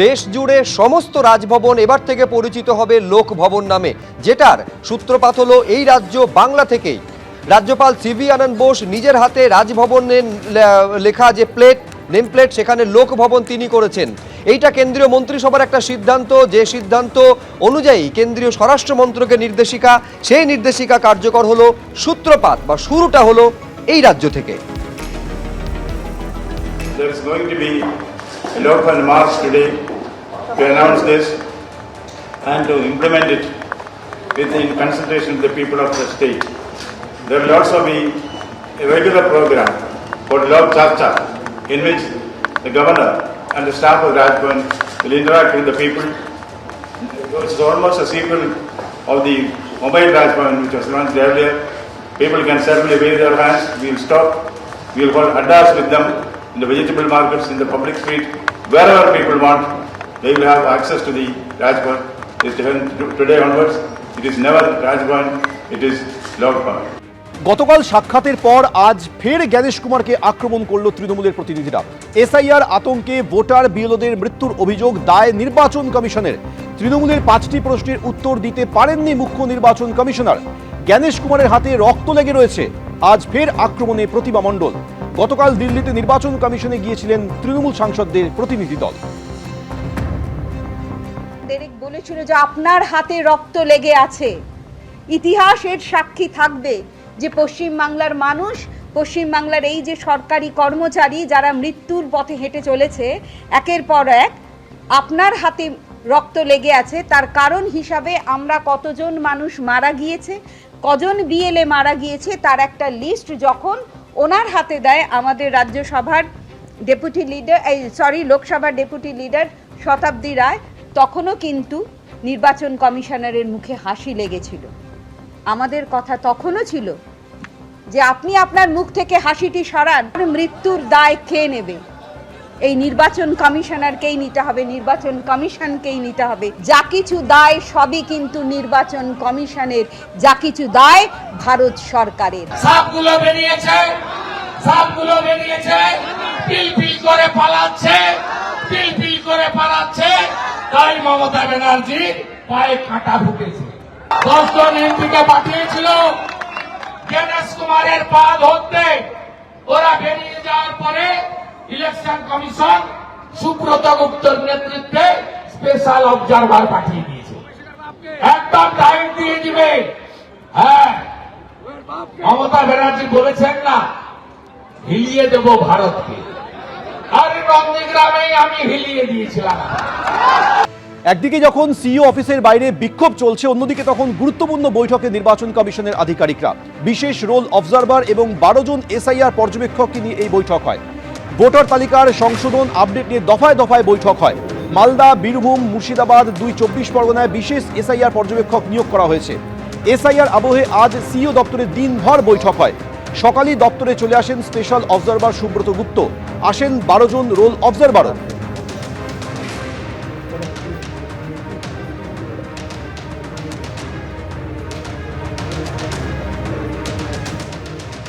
দেশ জুড়ে সমস্ত রাজভবন এবার থেকে পরিচিত হবে লোক ভবন নামে, যেটার সূত্রপাত হলো এই রাজ্য বাংলা থেকেই। রাজ্যপাল সিভি আনন্দ বোস নিজের হাতে রাজভবনের লেখা যে প্লেট নেম প্লেট সেখানে লোক ভবন তিনি করেছেন। এইটা কেন্দ্রীয় মন্ত্রিসভার একটা সিদ্ধান্ত, যে সিদ্ধান্ত অনুযায়ী কেন্দ্রীয় স্বরাষ্ট্র মন্ত্রকের নির্দেশিকা, সেই নির্দেশিকা কার্যকর হলো, সূত্রপাত বা শুরুটা হলো এই রাজ্য থেকে। Local march today to announce this and to implement it with in consultation with the people of the state. There will also be a regular program called Lok Chacha in which the governor and the staff of Rajbhavan will interact with the people. It's almost a sequel of the mobile Rajbhavan which was launched earlier. People can certainly wave their hands, we'll stop, we'll hold addas with them in the vegetable markets, in the public street, wherever people want, they will have access to the Rajbhavan. Today onwards, it is never Rajbhavan, it is Bhavan. গতকাল সাক্ষাতের পর আজ ফের জ্ঞানেশ কুমারকে আক্রমণ করল তৃণমূলের প্রতিনিধিরা। এসআইআর আতঙ্কে ভোটার বিএলওদের মৃত্যুর অভিযোগ দায় নির্বাচন কমিশনের। তৃণমূলের পাঁচটি প্রশ্নের উত্তর দিতে পারেননি মুখ্য নির্বাচন কমিশনার। জ্ঞানেশ কুমারের হাতে রক্ত লেগে রয়েছে। আজ ফের আক্রমণে প্রতিমা মণ্ডল। গতকাল দিল্লিতে নির্বাচন কমিশনে গিয়েছিলেন তৃণমূল সাংসদদের প্রতিনিধি দল। ডেরেক বলেছিল যে আপনার হাতে রক্ত লেগে আছে। ইতিহাসের সাক্ষী থাকবে যে পশ্চিম বাংলার মানুষ পশ্চিম বাংলার এই যে সরকারি কর্মচারী যারা মৃত্যুর পথে হেঁটে চলেছে, একের পর এক আপনার হাতে রক্ত লেগে আছে। তার কারণ হিসাবে আমরা কতজন মানুষ মারা গিয়েছে, কজন বিএলএ মারা গিয়েছে, তার একটা লিস্ট যখন ওনার হাতে দেয় আমাদের রাজ্যসভার ডেপুটি লিডার, এই, সরি, লোকসভার ডেপুটি লিডার শতাব্দী রায়। তখনও কিন্তু নির্বাচন কমিশনারের মুখে হাসি লেগেছিল। আমাদের কথা তখনও ছিল যে, আপনি আপনার মুখ থেকে হাসিটি সরান, মৃত্যুর দায় খেয়ে নেবে? এই নির্বাচন কমিশনারকেই নিতে হবে, নির্বাচন কমিশনকেই নিতে হবে। যা কিছু দায় সবই কিন্তু নির্বাচন কমিশনের, যা কিছু দায় ভারত সরকারের। সাপগুলো বেরিয়েছে সাপগুলো বেরিয়েছে, পিল পিল করে পালাচ্ছে, পিল পিল করে পালাচ্ছে। তাই মমতা ব্যানার্জি পায়ে কাঁটা ঢুকেছে। দশজন এমপিকে পাঠিয়েছিল গণেশ কুমারের পা ধরতে। ওরা বেরিয়ে যাওয়ার পরে ইলেকশন কমিশন সুব্রত গুপ্তর নেতৃত্বে স্পেশাল অবজারভার পাঠিয়ে দিয়েছে। একদম টাইম দিয়ে দিবে। হ্যাঁ মমতা ব্যানার্জি বলেছেন না, হিলিয়ে দেব ভারতকে। আর নন্দীগ্রামেই আমি হিলিয়ে দিয়েছিলাম। একদিকে যখন সিইও অফিসের বাইরে বিক্ষোভ চলছে, অন্যদিকে তখন গুরুত্বপূর্ণ বৈঠকে নির্বাচন কমিশনের আধিকারিকরা। বিশেষ রোল অবজারভার এবং বারো জন এসআইআর পর্যবেক্ষককে নিয়ে এই বৈঠক হয়। ভোটার তালিকার সংশোধন আপডেট নিয়ে দফায় দফায় বৈঠক হয়। মালদা, বীরভূম, মুর্শিদাবাদ দুই চব্বিশ পরগনায় বিশেষ এসআইআর পর্যবেক্ষক নিয়োগ করা হয়েছে। এসআইআর আবহে আজ সিও দপ্তরে দিনভর বৈঠক হয়। সকালেই দপ্তরে চলে আসেন স্পেশাল অবজারভার সুব্রত গুপ্ত। আসেন বারো জন রোল অবজারভারও।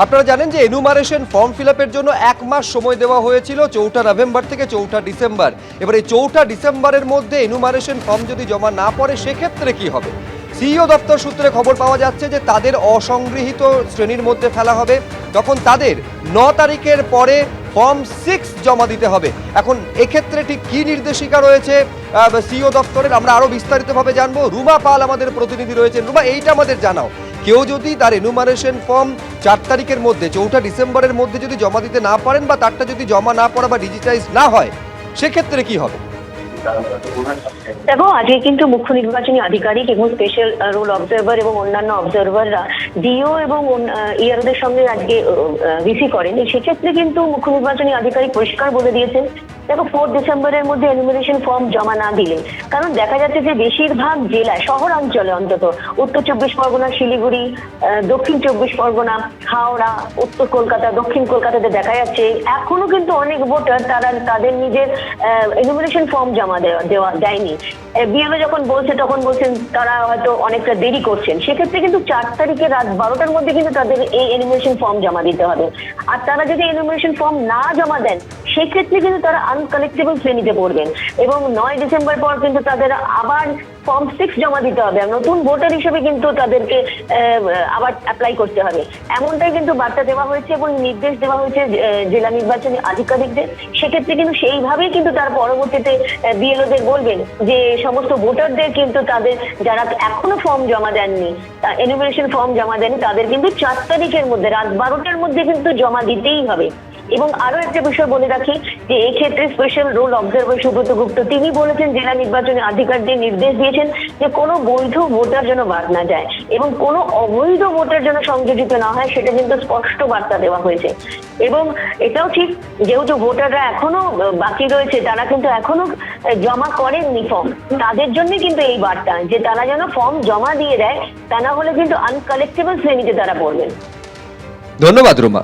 আপনারা জানেন যে এনুমারেশন ফর্ম ফিল জন্য এক মাস সময় দেওয়া হয়েছিল চৌঠা নভেম্বর থেকে চৌঠা ডিসেম্বর। এবার এই চৌঠা ডিসেম্বরের মধ্যে এনুমারেশন ফর্ম যদি জমা না পড়ে, সেক্ষেত্রে কি হবে? সিইও দপ্তর সূত্রে খবর পাওয়া যাচ্ছে যে তাদের অসংগৃহীত শ্রেণির মধ্যে ফেলা হবে। তখন তাদের ন তারিখের পরে ফর্ম সিক্স জমা দিতে হবে। এখন এক্ষেত্রে ঠিক কি নির্দেশিকা রয়েছে সিইও দপ্তরের আমরা আরও বিস্তারিতভাবে জানব। রুমা পাল আমাদের প্রতিনিধি রয়েছেন। রুমা, এইটা আমাদের জানাও। কেউ যদি তার এনুমারেশন ফর্ম চার তারিখের মধ্যে, চৌঠা ডিসেম্বরের মধ্যে যদি জমা দিতে না পারেন বা তারটা যদি জমা না পড়া বা ডিজিটাইজ না হয়, সেক্ষেত্রে কি হবে? দেখো, আজকে কিন্তু মুখ্য নির্বাচনী আধিকারিক এবং স্পেশাল রোল অবজারভার এবং অন্যান্য অবজারভাররা ডিও এবং ইয়ারদের সঙ্গে আজকে ভিসি করেন। সেক্ষেত্রে কিন্তু মুখ্য নির্বাচনী আধিকারিক পরিষ্কার বলে দিয়েছেন। দেখো ফোর ডিসেম্বরের মধ্যে এনিমিনেশন ফর্ম জমা না দিলে, কারণ দেখা যাচ্ছে যে বেশিরভাগ জেলায়, শহরাঞ্চলে অন্তত, উত্তর চব্বিশ পরগনা, শিলিগুড়ি দক্ষিণ চব্বিশ পরগনা, হাওড়া, উত্তর কলকাতা, দক্ষিণ কলকাতাতে দেখা যাচ্ছে। এখনও কিন্তু অনেক ভোটার তারা, তাদের নিজের এনিমিনেশন ফর্ম জমা দেওয়া দেওয়া দেয়নি। বিএলও যখন বলছে, তখন বলছেন তারা হয়তো অনেকটা দেরি করছেন। সেক্ষেত্রে কিন্তু চার তারিখে রাত বারোটার মধ্যে কিন্তু তাদের এই এনিমিনেশন ফর্ম জমা দিতে হবে। আর তারা যদি এনিমিনেশন ফর্ম না জমা দেন, সেক্ষেত্রে কিন্তু তারা আনকালেক্টেবল শ্রেণীতে পড়বেন। এবং নয় ডিসেম্বর পর কিন্তু তাদের আবার ফর্ম সিক্স জমা দিতে হবে। নতুন ভোটার হিসেবে কিন্তু তাদেরকে আবার অ্যাপ্লাই করতে হবে। এমনটাই কিন্তু বার্তা দেওয়া হয়েছে এবং নির্দেশ দেওয়া হয়েছে জেলা নির্বাচনী আধিকারিকদের। সেক্ষেত্রে কিন্তু সেইভাবেই কিন্তু তার পরবর্তীতে বিএলওদের বলবেন যে সমস্ত ভোটারদের কিন্তু তাদের যারা এখনও ফর্ম জমা দেননি এনুমিনেশন ফর্ম জমা দেননি, তাদের কিন্তু চার তারিখের মধ্যে, রাত বারোটার মধ্যে কিন্তু জমা দিতেই হবে। এবং আরও একটা বিষয় বলে রাখি যে এই ক্ষেত্রে special roll observer Subrata Gupta, তিনি বলেছেন জেলা নির্বাচনী আধিকারিকদের নির্দেশ দিয়েছেন যে কোনো বৈধ ভোটার যেন বাদ না যায় এবং কোনো অবৈধ ভোটার যেন সংযোজিত না হয়, সেটা কিন্তু স্পষ্ট বার্তা দেওয়া হয়েছে। এবং এটাও ঠিক, যেহেতু ভোটাররা এখনও বাকি রয়েছে, তারা কিন্তু এখনও জমা করেননি ফর্ম তাদের জন্য কিন্তু এই বার্তা, যে তারা যেন ফর্ম জমা দিয়ে দেয়, তা না হলে কিন্তু আনকালেক্টেবল শ্রেণীতে তারা পড়বেন। ধন্যবাদ, রুমা।